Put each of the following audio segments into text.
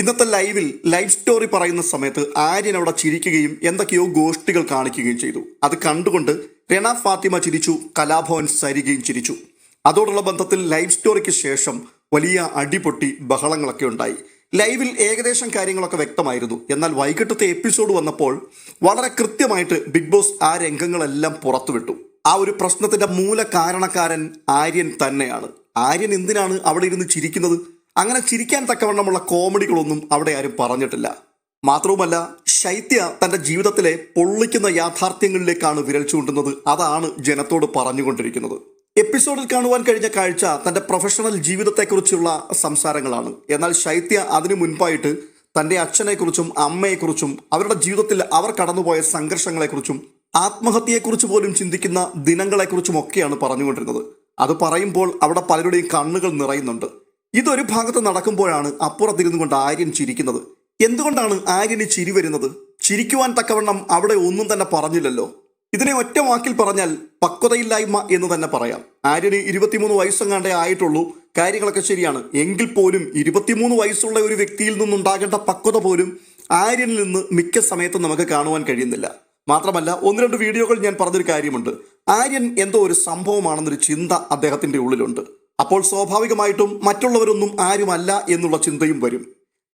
ഇന്നത്തെ ലൈവിൽ life story പറയുന്ന സമയത്ത് ആര്യൻ അവിടെ ചിരിക്കുകയും എന്തൊക്കെയോ ഗോഷ്ടികൾ കാണിക്കുകയും ചെയ്തു. അത് കണ്ടുകൊണ്ട് രണ ഫാത്തിമ ചിരിച്ചു കലാഭവൻ സരികയും ചിരിച്ചു. അതോടുള്ള ബന്ധത്തിൽ ലൈവ് സ്റ്റോറിക്ക് ശേഷം വലിയ അടിപൊട്ടി ബഹളങ്ങളൊക്കെ ഉണ്ടായി. ലൈവിൽ ഏകദേശം കാര്യങ്ങളൊക്കെ വ്യക്തമായിരുന്നു. എന്നാൽ വൈകിട്ടത്തെ എപ്പിസോഡ് വന്നപ്പോൾ വളരെ കൃത്യമായിട്ട് ബിഗ് ബോസ് ആ രംഗങ്ങളെല്ലാം പുറത്തുവിട്ടു. ആ ഒരു പ്രശ്നത്തിന്റെ മൂല കാരണക്കാരൻ ആര്യൻ തന്നെയാണ്. ആര്യൻ എന്തിനാണ് അവിടെ ഇരുന്ന് ചിരിക്കുന്നത്? അങ്ങനെ ചിരിക്കാൻ തക്കവണ്ണമുള്ള കോമഡികളൊന്നും അവിടെ ആരും പറഞ്ഞിട്ടില്ല. മാത്രവുമല്ല ശൈത്യ തന്റെ ജീവിതത്തിലെ പൊള്ളിക്കുന്ന യാഥാർത്ഥ്യങ്ങളിലേക്കാണ് വിരൽ ചൂണ്ടുന്നത്. അതാണ് ജനത്തോട് പറഞ്ഞുകൊണ്ടിരിക്കുന്നത്. എപ്പിസോഡിൽ കാണുവാൻ കഴിഞ്ഞ കാഴ്ച തന്റെ പ്രൊഫഷണൽ ജീവിതത്തെക്കുറിച്ചുള്ള സംസാരങ്ങളാണ്. എന്നാൽ ശൈത്യ അതിനു മുൻപായിട്ട് തന്റെ അച്ഛനെക്കുറിച്ചും അമ്മയെക്കുറിച്ചും അവരുടെ ജീവിതത്തിൽ അവർ കടന്നുപോയ സംഘർഷങ്ങളെക്കുറിച്ചും ആത്മഹത്യയെക്കുറിച്ച് പോലും ചിന്തിക്കുന്ന ദിനങ്ങളെക്കുറിച്ചും ഒക്കെയാണ് പറഞ്ഞുകൊണ്ടിരുന്നത്. അത് പറയുമ്പോൾ അവിടെ പലരുടെയും കണ്ണുകൾ നിറയുന്നുണ്ട്. ഇതൊരു ഭാഗത്ത് നടക്കുമ്പോഴാണ് അപ്പുറത്തിരുന്നു കൊണ്ട് ആര്യൻ ചിരിക്കുന്നത്. എന്തുകൊണ്ടാണ് ആര്യന് ചിരി വരുന്നത്? ചിരിക്കുവാൻ തക്കവണ്ണം അവിടെ ഒന്നും തന്നെ പറഞ്ഞില്ലല്ലോ. ഇതിനെ ഒറ്റ വാക്കിൽ പറഞ്ഞാൽ പക്വതയില്ലായ്മ എന്ന് തന്നെ പറയാം. ആര്യന് ഇരുപത്തിമൂന്ന് വയസ്സെങ്ങാണ്ടേ ആയിട്ടുള്ളൂ. കാര്യങ്ങളൊക്കെ ശരിയാണ്. എങ്കിൽ പോലും ഇരുപത്തിമൂന്ന് വയസ്സുള്ള ഒരു വ്യക്തിയിൽ നിന്നുണ്ടാകേണ്ട പക്വത പോലും ആര്യനിൽ നിന്ന് മിക്ക സമയത്തും നമുക്ക് കാണുവാൻ കഴിയുന്നില്ല. മാത്രമല്ല ഒന്ന് രണ്ട് വീഡിയോകൾ ഞാൻ പറഞ്ഞൊരു കാര്യമുണ്ട്. ആര്യൻ എന്തോ ഒരു സംഭവമാണെന്നൊരു ചിന്ത അദ്ദേഹത്തിന്റെ ഉള്ളിലുണ്ട്. അപ്പോൾ സ്വാഭാവികമായിട്ടും മറ്റുള്ളവരൊന്നും ആരുമല്ല എന്നുള്ള ചിന്തയും വരും.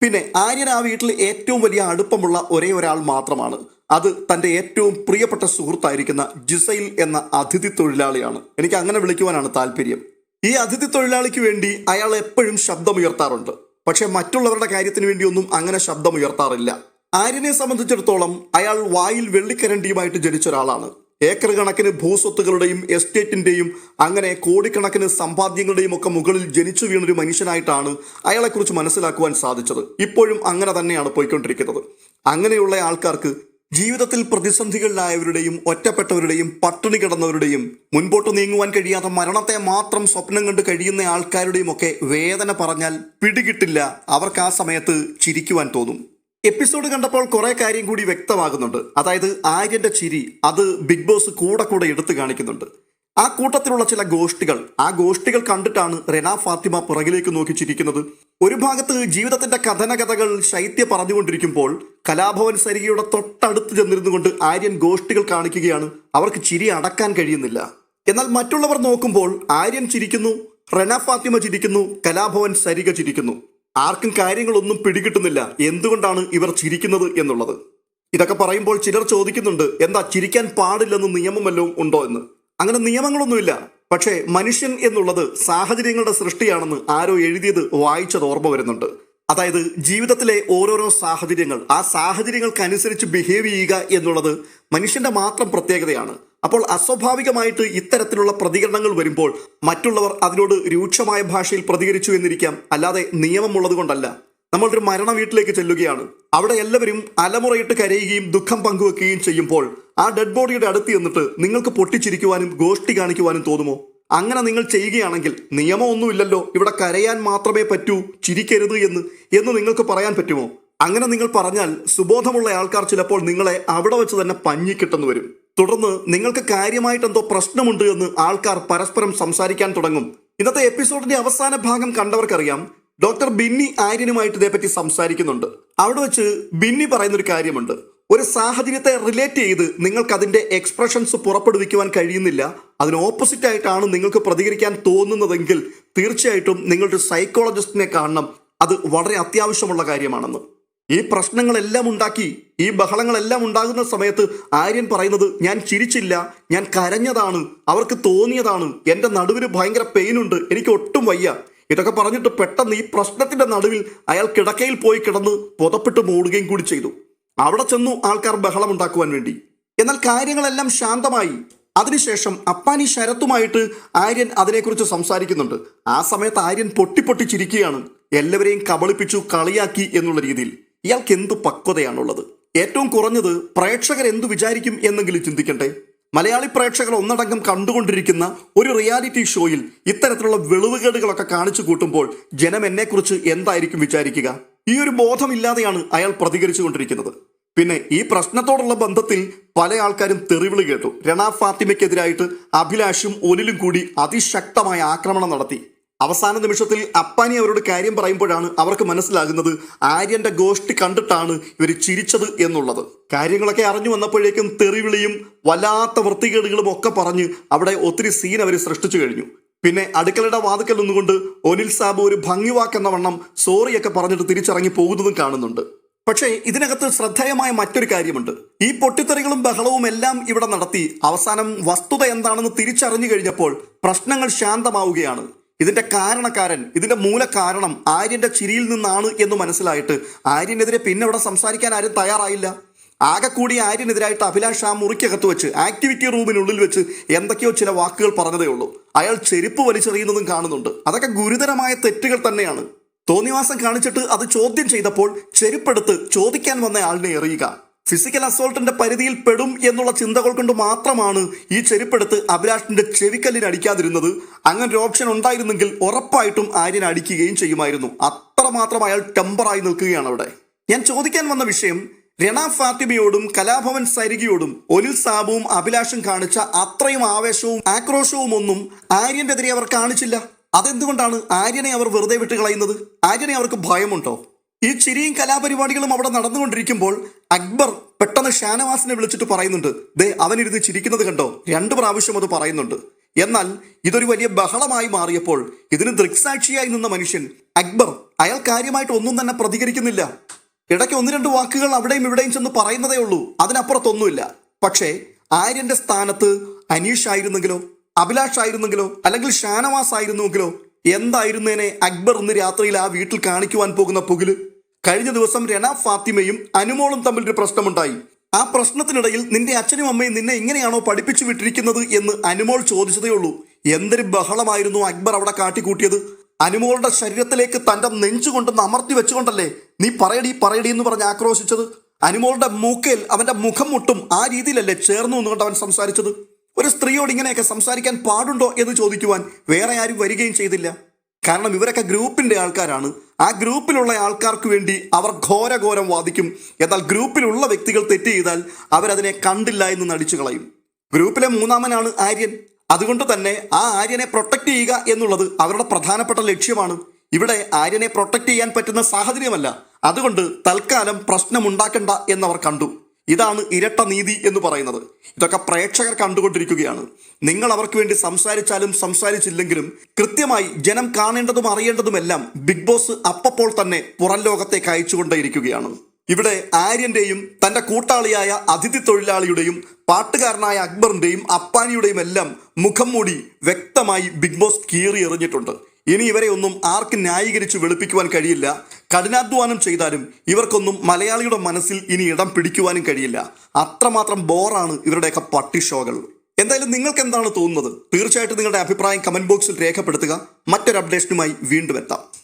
പിന്നെ ആര്യൻ ആ വീട്ടിൽ ഏറ്റവും വലിയ അടുപ്പമുള്ള ഒരേ ഒരാൾ മാത്രമാണ്. അത് തന്റെ ഏറ്റവും പ്രിയപ്പെട്ട സുഹൃത്തായിരിക്കുന്ന ജിസൈൽ എന്ന അതിഥി തൊഴിലാളിയാണ്. എനിക്ക് അങ്ങനെ വിളിക്കുവാനാണ് താല്പര്യം. ഈ അതിഥി തൊഴിലാളിക്ക് വേണ്ടി അയാൾ എപ്പോഴും ശബ്ദമുയർത്താറുണ്ട്. പക്ഷെ മറ്റുള്ളവരുടെ കാര്യത്തിന് വേണ്ടിയൊന്നും അങ്ങനെ ശബ്ദമുയർത്താറില്ല. ആര്യനെ സംബന്ധിച്ചിടത്തോളം അയാൾ വായിൽ വെള്ളിക്കരണ്ടിയുമായിട്ട് ജനിച്ച ഒരാളാണ്. ഏക്കർ കണക്കിന് ഭൂസ്വത്തുകളുടെയും എസ്റ്റേറ്റിന്റെയും അങ്ങനെ കോടിക്കണക്കിന് സമ്പാദ്യങ്ങളുടെയും ഒക്കെ മുകളിൽ ജനിച്ചു വീണൊരു മനുഷ്യനായിട്ടാണ് അയാളെക്കുറിച്ച് മനസ്സിലാക്കുവാൻ സാധിച്ചത്. ഇപ്പോഴും അങ്ങനെ തന്നെയാണ് പോയിക്കൊണ്ടിരിക്കുന്നത്. അങ്ങനെയുള്ള ആൾക്കാർക്ക് ജീവിതത്തിൽ പ്രതിസന്ധികളിലായവരുടെയും ഒറ്റപ്പെട്ടവരുടെയും പട്ടിണി കിടന്നവരുടെയും മുൻപോട്ട് നീങ്ങുവാൻ കഴിയാത്ത മരണത്തെ മാത്രം സ്വപ്നം കണ്ട് കഴിയുന്ന ആൾക്കാരുടെയും ഒക്കെ വേദന പറഞ്ഞാൽ പിടികിട്ടില്ല. അവർക്ക് ആ സമയത്ത് ചിരിക്കുവാൻ തോന്നും. എപ്പിസോഡ് കണ്ടപ്പോൾ കുറെ കാര്യം കൂടി വ്യക്തമാകുന്നുണ്ട്. അതായത് ആര്യന്റെ ചിരി അത് ബിഗ് ബോസ് കൂടെ കൂടെ എടുത്തു കാണിക്കുന്നുണ്ട്. ആ കൂട്ടത്തിലുള്ള ചില ഗോഷ്ടികൾ ആ ഗോഷ്ടികൾ കണ്ടിട്ടാണ് റെന ഫാത്തിമ പുറകിലേക്ക് നോക്കി ചിരിക്കുന്നത്. ഒരു ഭാഗത്ത് ജീവിതത്തിന്റെ കഥനകഥകൾ ശൈത്യ പറഞ്ഞുകൊണ്ടിരിക്കുമ്പോൾ കലാഭവൻ സരികയുടെ തൊട്ടടുത്ത് ചെന്നിരുന്നു കൊണ്ട് ആര്യൻ ഗോഷ്ടികൾ കാണിക്കുകയാണ്. അവർക്ക് ചിരി അടക്കാൻ കഴിയുന്നില്ല. എന്നാൽ മറ്റുള്ളവർ നോക്കുമ്പോൾ ആര്യൻ ചിരിക്കുന്നു റെന ഫാത്തിമ ചിരിക്കുന്നു കലാഭവൻ സരിക ചിരിക്കുന്നു. ആർക്കും കാര്യങ്ങളൊന്നും പിടികിട്ടുന്നില്ല. എന്തുകൊണ്ടാണ് ഇവർ ചിരിക്കുന്നത് എന്നുള്ളത്? ഇതൊക്കെ പറയുമ്പോൾ ചിലർ ചോദിക്കുന്നുണ്ട് എന്താ ചിരിക്കാൻ പാടില്ലെന്ന് നിയമം ഉണ്ടോ എന്ന്? അങ്ങനെ നിയമങ്ങളൊന്നുമില്ല. പക്ഷേ മനുഷ്യൻ എന്നുള്ളത് സാഹചര്യങ്ങളുടെ സൃഷ്ടിയാണെന്ന് ആരോ എഴുതിയത് വായിച്ചത് ഓർമ്മ വരുന്നുണ്ട്. അതായത് ജീവിതത്തിലെ ഓരോരോ സാഹചര്യങ്ങൾ ആ സാഹചര്യങ്ങൾക്കനുസരിച്ച് ബിഹേവ് ചെയ്യുക എന്നുള്ളത് മനുഷ്യന്റെ മാത്രം പ്രത്യേകതയാണ്. അപ്പോൾ അസ്വാഭാവികമായിട്ട് ഇത്തരത്തിലുള്ള പ്രതികരണങ്ങൾ വരുമ്പോൾ മറ്റുള്ളവർ അതിനോട് രൂക്ഷമായ ഭാഷയിൽ പ്രതികരിച്ചു എന്നിരിക്കാം. അല്ലാതെ നിയമമുള്ളത് കൊണ്ടല്ല. നമ്മളൊരു മരണ വീട്ടിലേക്ക് ചെല്ലുകയാണ്. അവിടെ എല്ലാവരും അലമുറയിട്ട് കരയുകയും ദുഃഖം പങ്കുവെക്കുകയും ചെയ്യുമ്പോൾ ആ ഡെഡ് ബോഡിയുടെ അടുത്ത് ചെന്നിട്ട് നിങ്ങൾക്ക് പൊട്ടിച്ചിരിക്കുവാനും ഗോഷ്ടി കാണിക്കുവാനും തോന്നുമോ? അങ്ങനെ നിങ്ങൾ ചെയ്യുകയാണെങ്കിൽ നിയമമൊന്നുമില്ലല്ലോ. ഇവിടെ കരയാൻ മാത്രമേ പറ്റൂ ചിരിക്കരുത് എന്ന് എന്ന് നിങ്ങൾക്ക് പറയാൻ പറ്റുമോ? അങ്ങനെ നിങ്ങൾ പറഞ്ഞാൽ സുബോധമുള്ള ആൾക്കാർ ചിലപ്പോൾ നിങ്ങളെ അവിടെ വെച്ച് തന്നെ പഞ്ഞിക്കിട്ടെന്ന് വരും. തുടർന്ന് നിങ്ങൾക്ക് കാര്യമായിട്ട് എന്തോ പ്രശ്നമുണ്ട് എന്ന് ആൾക്കാർ പരസ്പരം സംസാരിക്കാൻ തുടങ്ങും. ഇന്നത്തെ എപ്പിസോഡിന്റെ അവസാന ഭാഗം കണ്ടവർക്കറിയാം. ഡോക്ടർ ബിന്നി ആര്യനുമായിട്ട് ഇതേപ്പറ്റി സംസാരിക്കുന്നുണ്ട്. അവിടെ വെച്ച് ബിന്നി പറയുന്നൊരു കാര്യമുണ്ട്. ഒരു സാഹചര്യത്തെ റിലേറ്റ് ചെയ്ത് നിങ്ങൾക്ക് അതിന്റെ എക്സ്പ്രഷൻസ് പുറപ്പെടുവിക്കുവാൻ കഴിയുന്നില്ല. അതിന് ഓപ്പോസിറ്റ് ആയിട്ടാണ് നിങ്ങൾക്ക് പ്രതികരിക്കാൻ തോന്നുന്നതെങ്കിൽ തീർച്ചയായിട്ടും നിങ്ങളുടെ സൈക്കോളജിസ്റ്റിനെ കാണണം. അത് വളരെ അത്യാവശ്യമുള്ള കാര്യമാണെന്ന്. ഈ പ്രശ്നങ്ങളെല്ലാം ഉണ്ടാക്കി ഈ ബഹളങ്ങളെല്ലാം ഉണ്ടാകുന്ന സമയത്ത് ആര്യൻ പറയുന്നത് ഞാൻ ചിരിച്ചില്ല ഞാൻ കരഞ്ഞതാണ് അവർക്ക് തോന്നിയതാണ് എന്റെ നടുവിന് ഭയങ്കര പെയിനുണ്ട് എനിക്ക് ഒട്ടും വയ്യ. ഇതൊക്കെ പറഞ്ഞിട്ട് പെട്ടെന്ന് ഈ പ്രശ്നത്തിന്റെ നടുവിൽ അയാൾ കിടക്കയിൽ പോയി കിടന്ന് പുതപ്പിട്ട് മൂടുകയും കൂടി ചെയ്തു. അവിടെ ചെന്നു ആൾക്കാർ ബഹളം ഉണ്ടാക്കുവാൻ വേണ്ടി. എന്നാൽ കാര്യങ്ങളെല്ലാം ശാന്തമായി. അതിനുശേഷം അപ്പാനി ശരത്തുമായിട്ട് ആര്യൻ അതിനെക്കുറിച്ച് സംസാരിക്കുന്നുണ്ട്. ആ സമയത്ത് ആര്യൻ പൊട്ടിപ്പൊട്ടി ചിരിക്കുകയാണ്. എല്ലാവരെയും കബളിപ്പിച്ചു കളിയാക്കി എന്നുള്ള രീതിയിൽ. ഇയാൾക്ക് എന്ത് പക്വതയാണുള്ളത്? ഏറ്റവും കുറഞ്ഞത് പ്രേക്ഷകർ എന്തു വിചാരിക്കും എന്നെങ്കിലും ചിന്തിക്കട്ടെ മലയാളി പ്രേക്ഷകർ ഒന്നടങ്കം കണ്ടുകൊണ്ടിരിക്കുന്ന ഒരു റിയാലിറ്റി ഷോയിൽ ഇത്തരത്തിലുള്ള വെളിവുകേടുകളൊക്കെ കാണിച്ചു കൂട്ടുമ്പോൾ ജനം എന്നെക്കുറിച്ച് എന്തായിരിക്കും വിചാരിക്കുക? ഈ ഒരു ബോധമില്ലാതെയാണ് അയാൾ പ്രതികരിച്ചു കൊണ്ടിരിക്കുന്നത് പിന്നെ ഈ പ്രശ്നത്തോടുള്ള ബന്ധത്തിൽ പല ആൾക്കാരും തെറിവിളി കേട്ടു. രണ ഫാത്തിമയ്ക്കെതിരായിട്ട് അഭിലാഷും ഒലിലും കൂടി അതിശക്തമായ ആക്രമണം നടത്തി. അവസാന നിമിഷത്തിൽ അപ്പാനി അവരോട് കാര്യം പറയുമ്പോഴാണ് അവർക്ക് മനസ്സിലാകുന്നത് ആര്യന്റെ ഗോഷ്ടി കണ്ടിട്ടാണ് ഇവർ ചിരിച്ചത് എന്നുള്ളത്. കാര്യങ്ങളൊക്കെ അറിഞ്ഞു വന്നപ്പോഴേക്കും തെറിവിളിയും വല്ലാത്ത വൃത്തികേടുകളും ഒക്കെ പറഞ്ഞ് അവിടെ ഒത്തിരി സീൻ അവർ സൃഷ്ടിച്ചു കഴിഞ്ഞു. പിന്നെ അടുക്കളയുടെ വാതുക്കൽ നിന്നുകൊണ്ട് ഒനിൽ സാബ് ഒരു ഭംഗിവാക്കെന്ന വണ്ണം സോറിയൊക്കെ പറഞ്ഞിട്ട് തിരിച്ചിറങ്ങി പോകുന്നതും കാണുന്നുണ്ട്. പക്ഷേ ഇതിനകത്ത് ശ്രദ്ധേയമായ മറ്റൊരു കാര്യമുണ്ട്. ഈ പൊട്ടിത്തെറികളും ബഹളവും എല്ലാം ഇവിടെ നടത്തി അവസാനം വസ്തുത എന്താണെന്ന് തിരിച്ചറിഞ്ഞു കഴിഞ്ഞപ്പോൾ പ്രശ്നങ്ങൾ ശാന്തമാവുകയാണ്. ഇതിന്റെ കാരണക്കാരൻ ഇതിന്റെ മൂലകാരണം ആര്യന്റെ ചിരിയിൽ നിന്നാണ് എന്ന് മനസ്സിലായിട്ട് ആര്യനെതിരെ പിന്നെ ഇവിടെ സംസാരിക്കാൻ ആരും തയ്യാറായില്ല. ആകെ കൂടി ആര്യനെതിരായിട്ട് അഭിലാഷ് ആ മുറിക്കകത്ത് വെച്ച് ആക്ടിവിറ്റി റൂമിനുള്ളിൽ വെച്ച് എന്തൊക്കെയോ ചില വാക്കുകൾ പറഞ്ഞതേ ഉള്ളൂ. അയാൾ ചെരുപ്പ് വലിച്ചെറിയുന്നതും കാണുന്നുണ്ട്. അതൊക്കെ ഗുരുതരമായ തെറ്റുകൾ തന്നെയാണ്. തോന്നിവാസം കാണിച്ചിട്ട് അത് ചോദ്യം ചെയ്തപ്പോൾ ചെരുപ്പെടുത്ത് ചോദിക്കാൻ വന്ന ആളിനെ എറിയുക. ഫിസിക്കൽ അസോൾട്ടിന്റെ പരിധിയിൽ പെടും എന്നുള്ള ചിന്തകൾ കൊണ്ട് മാത്രമാണ് ഈ ചെരുപ്പെടുത്ത് അഭിലാഷിന്റെ ചെവിക്കല്ലിന് അടിക്കാതിരുന്നത്. അങ്ങനെ ഒരു ഓപ്ഷൻ ഉണ്ടായിരുന്നെങ്കിൽ ഉറപ്പായിട്ടും ആര്യനെ അടിക്കുകയും ചെയ്യുമായിരുന്നു. അത്രമാത്രം അയാൾ ടെമ്പറായി നിൽക്കുകയാണ് അവിടെ. ഞാൻ ചോദിക്കാൻ വന്ന വിഷയം രണ ഫാത്തിമയോടും കലാഭവൻ സരികയോടും ഒലിൽ സാബുവും അഭിലാഷും കാണിച്ച അത്രയും ആവേശവും ആക്രോശവും ഒന്നും ആര്യന്റെതിരെ അവർ കാണിച്ചില്ല. അതെന്തുകൊണ്ടാണ് ആര്യനെ അവർ വെറുതെ വിട്ട് കളയുന്നത് ആര്യനെ അവർക്ക് ഭയമുണ്ടോ? ഈ ചിരിയും കലാപരിപാടികളും അവിടെ നടന്നുകൊണ്ടിരിക്കുമ്പോൾ അക്ബർ പെട്ടെന്ന് ഷാനവാസിനെ വിളിച്ചിട്ട് പറയുന്നുണ്ട് ദേ അവനിരുന്ന് ചിരിക്കുന്നത് കണ്ടോ? രണ്ടു പ്രാവശ്യം അത് പറയുന്നുണ്ട്. എന്നാൽ ഇതൊരു വലിയ ബഹളമായി മാറിയപ്പോൾ ഇതിന് ദൃക്സാക്ഷിയായി നിന്ന മനുഷ്യൻ അക്ബർ അയാൾ കാര്യമായിട്ട് ഒന്നും തന്നെ പ്രതികരിക്കുന്നില്ല. ഇടയ്ക്ക് ഒന്ന് രണ്ട് വാക്കുകൾ അവിടെയും ഇവിടെയും ചെന്ന് പറയുന്നതേ ഉള്ളൂ. അതിനപ്പുറത്തൊന്നുമില്ല. പക്ഷേ ആര്യന്റെ സ്ഥാനത്ത് അനീഷ് ആയിരുന്നെങ്കിലോ അഭിലാഷ് ആയിരുന്നെങ്കിലോ അല്ലെങ്കിൽ ഷാനവാസ് ആയിരുന്നുവെങ്കിലോ എന്തായിരുന്നേനെ അക്ബർ ഇന്ന് രാത്രിയിൽ ആ വീട്ടിൽ കാണിക്കുവാൻ പോകുന്ന പുകിൽ? കഴിഞ്ഞ ദിവസം രണ ഫാത്തിമയും അനുമോളും തമ്മിൽ ഒരു പ്രശ്നമുണ്ടായി. ആ പ്രശ്നത്തിനിടയിൽ നിന്റെ അച്ഛനും അമ്മയും നിന്നെ ഇങ്ങനെയാണോ പഠിപ്പിച്ചു വിട്ടിരിക്കുന്നത് എന്ന് അനുമോൾ ചോദിച്ചതേ ഉള്ളൂ. എന്തൊരു ബഹളമായിരുന്നു അക്ബർ അവിടെ കാട്ടിക്കൂട്ടിയത്. അനുമോളുടെ ശരീരത്തിലേക്ക് തന്റെ നെഞ്ചുകൊണ്ടൊന്ന് അമർത്തി വെച്ചുകൊണ്ടല്ലേ നീ പറയടി പറയടി എന്ന് പറഞ്ഞ് ആക്രോശിച്ചത്. അനുമോളുടെ മൂക്കയിൽ അവന്റെ മുഖം മുട്ടും ആ രീതിയിലല്ലേ ചേർന്നു എന്നുകൊണ്ട് അവൻ സംസാരിച്ചത്. ഒരു സ്ത്രീയോട് ഇങ്ങനെയൊക്കെ സംസാരിക്കാൻ പാടുണ്ടോ എന്ന് ചോദിക്കുവാൻ വേറെ ആരും വരികയും ചെയ്തില്ല. കാരണം ഇവരൊക്കെ ഗ്രൂപ്പിന്റെ ആൾക്കാരാണ്. ആ ഗ്രൂപ്പിലുള്ള ആൾക്കാർക്ക് വേണ്ടി അവർ ഘോരഘോരം വാദിക്കും. എന്നാൽ ഗ്രൂപ്പിലുള്ള വ്യക്തികൾ തെറ്റ് ചെയ്താൽ അവരതിനെ കണ്ടില്ല എന്ന് നടിച്ചു കളയും. ഗ്രൂപ്പിലെ മൂന്നാമനാണ് ആര്യൻ. അതുകൊണ്ട് തന്നെ ആ ആര്യനെ പ്രൊട്ടക്ട് ചെയ്യുക എന്നുള്ളത് അവരുടെ പ്രധാനപ്പെട്ട ലക്ഷ്യമാണ്. ഇവിടെ ആര്യനെ പ്രൊട്ടക്ട് ചെയ്യാൻ പറ്റുന്ന സാഹചര്യമല്ല. അതുകൊണ്ട് തൽക്കാലം പ്രശ്നമുണ്ടാക്കണ്ട എന്നവർ കണ്ടു. ഇതാണ് ഇരട്ട നീതി എന്ന് പറയുന്നത്. ഇതൊക്കെ പ്രേക്ഷകർ കണ്ടുകൊണ്ടിരിക്കുകയാണ്. നിങ്ങൾ അവർക്ക് വേണ്ടി സംസാരിച്ചാലും സംസാരിച്ചില്ലെങ്കിലും കൃത്യമായി ജനം കാണേണ്ടതും അറിയേണ്ടതുമെല്ലാം ബിഗ് ബോസ് അപ്പപ്പോൾ തന്നെ പുറം ലോകത്തേക്ക് അയച്ചുകൊണ്ടേയിരിക്കുകയാണ്. ഇവിടെ ആര്യന്റെയും തന്റെ കൂട്ടാളിയായ അതിഥി തൊഴിലാളിയുടെയും പാട്ടുകാരനായ അക്ബറിന്റെയും അപ്പാനിയുടെയും എല്ലാം മുഖം മൂടി വ്യക്തമായി ബിഗ് ബോസ് കീറി എറിഞ്ഞിട്ടുണ്ട് ഇനി ഇവരെ ഒന്നും ആർക്ക് ന്യായീകരിച്ച് വെളുപ്പിക്കുവാൻ കഴിയില്ല. കഠിനാധ്വാനം ചെയ്താലും ഇവർക്കൊന്നും മലയാളിയുടെ മനസ്സിൽ ഇനി ഇടം പിടിക്കുവാനും കഴിയില്ല. അത്രമാത്രം ബോറാണ് ഇവരുടെയൊക്കെ പട്ടി ഷോകൾ. എന്തായാലും നിങ്ങൾക്ക് എന്താണ് തോന്നുന്നത്? തീർച്ചയായിട്ടും നിങ്ങളുടെ അഭിപ്രായം കമന്റ് ബോക്സിൽ രേഖപ്പെടുത്തുക. മറ്റൊരു അപ്ഡേഷനുമായി വീണ്ടും എത്താം.